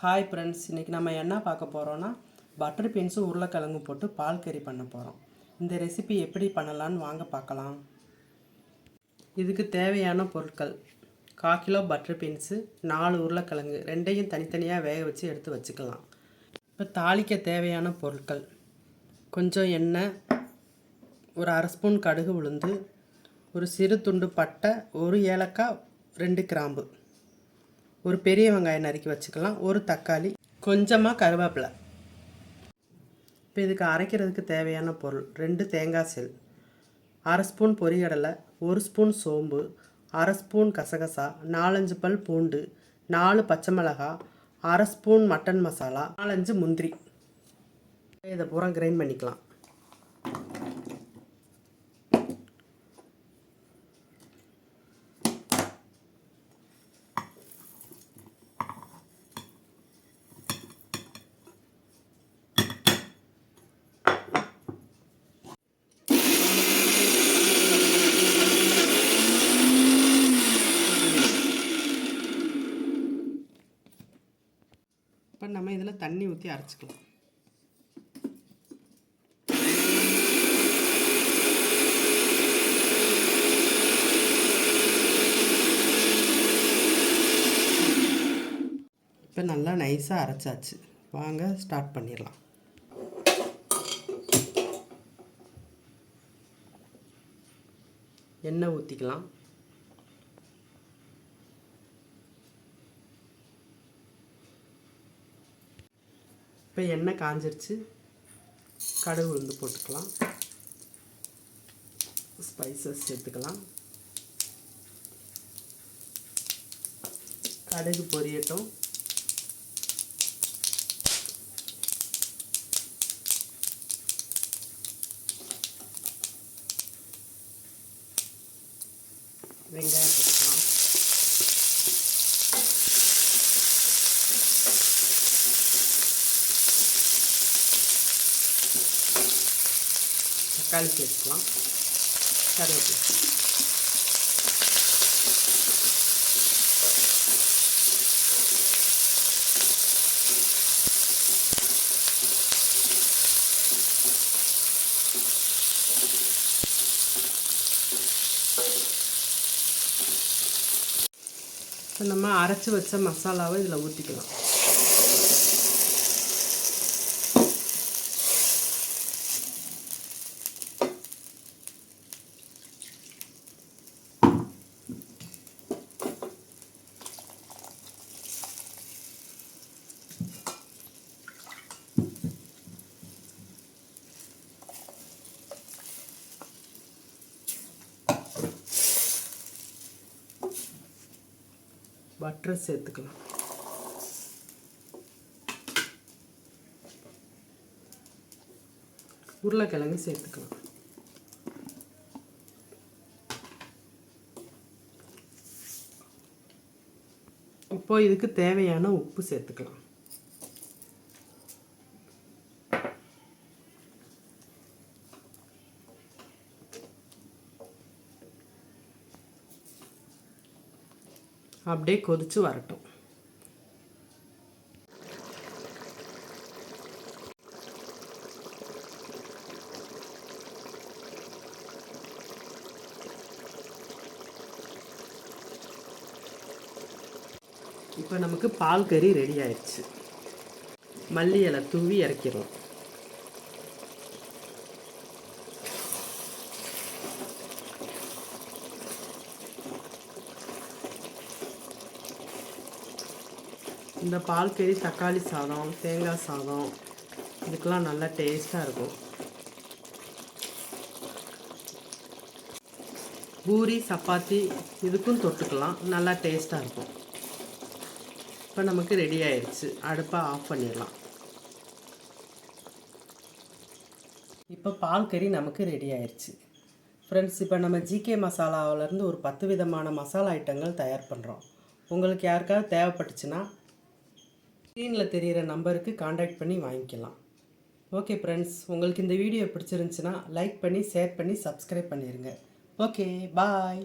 Hi friends இன்றைக்கி நம்ம என்ன பார்க்க போகிறோன்னா பட்டர் பீன்ஸும் உருளைக்கிழங்கும் போட்டு பால் கறி பண்ண போகிறோம் இந்த ரெசிபி எப்படி பண்ணலான்னு வாங்க பார்க்கலாம். இதுக்கு தேவையான பொருட்கள் கா கிலோ பட்டர் பீன்ஸு நாலு உருளைக்கிழங்கு ரெண்டையும் தனித்தனியாக வேக வச்சு எடுத்து வச்சுக்கலாம். இப்போ தாளிக்க தேவையான பொருட்கள் கொஞ்சம் எண்ணெய் ஒரு அரை ஸ்பூன் கடுகு உளுந்து ஒரு சிறு துண்டு பட்டை ஒரு ஏலக்காய் ரெண்டு கிராம்பு. ஒரு பெரிய வெங்காயம் நறுக்கி வச்சுக்கலாம். ஒரு தக்காளி கொஞ்சமாக கருவேப்பிலை. இப்போ இதுக்கு அரைக்கிறதுக்கு தேவையான பொருள் ரெண்டு தேங்காய் செல் அரை ஸ்பூன் பொரிகடலை ஒரு ஸ்பூன் சோம்பு அரை ஸ்பூன் கசகசா நாலஞ்சு பல் பூண்டு நாலு பச்சை மிளகாய் அரை ஸ்பூன் மட்டன் மசாலா நாலஞ்சு முந்திரி. இதை பூரா கிரைண்ட் பண்ணிக்கலாம். இப்போ நம்ம இதில் தண்ணி ஊற்றி அரைச்சிக்கலாம். இப்போ நல்லா நைஸாக அரைச்சாச்சு. வாங்க ஸ்டார்ட் பண்ணிடலாம். எண்ணெய் ஊற்றிக்கலாம். இப்போ எண்ணெய் காஞ்சிருச்சு. கடுகு உளுந்து போட்டுக்கலாம். ஸ்பைசஸ் சேர்த்துக்கலாம். கடுகு பொரியட்டும். வெங்காயம் போட்டுக்கலாம். தக்காளி சேர்த்துக்கலாம் கருவேப்பிலை. இப்போ நம்ம அரைச்சி வச்ச மசாலாவை இதில் ஊற்றிக்கலாம். பட்டர் சேர்த்துக்கலாம். உருளைக்கிழங்கு சேர்த்துக்கலாம். இப்போ இதுக்கு தேவையான உப்பு சேர்த்துக்கலாம். அப்படியே கொதிச்சு வரட்டும். இப்போ நமக்கு பால் கறி ரெடி ஆயிடுச்சு. மல்லி இலை தூவி இறக்கிடலாம் இந்த பால் கறி தக்காளி சாதம் தேங்காய் சாதம் இதுக்கெல்லாம் நல்லா டேஸ்ட்டாக இருக்கும். பூரி சப்பாத்தி இதுக்கும் தொட்டுக்கலாம். நல்லா டேஸ்ட்டாக இருக்கும். இப்போ நமக்கு ரெடி ஆயிடுச்சு அடுப்பை ஆஃப் பண்ணிடலாம். இப்போ பால் கறி நமக்கு ரெடி ஆயிடுச்சு ஃப்ரெண்ட்ஸ் இப்போ நம்ம ஜிகே மசாலாவிலேருந்து ஒரு பத்து விதமான மசாலா ஐட்டங்கள் தயார் பண்ணுறோம் உங்களுக்கு யாருக்காவது தேவைப்பட்டுச்சுன்னா ஸ்க்ரீனில் தெரிகிற நம்பருக்கு காண்டாக்ட் பண்ணி வாங்கிக்கலாம். ஓகே ஃப்ரெண்ட்ஸ் உங்களுக்கு இந்த வீடியோ பிடிச்சிருந்துச்சுன்னா லைக் பண்ணி ஷேர் பண்ணி சப்ஸ்கிரைப் பண்ணிடுங்க ஓகே பாய்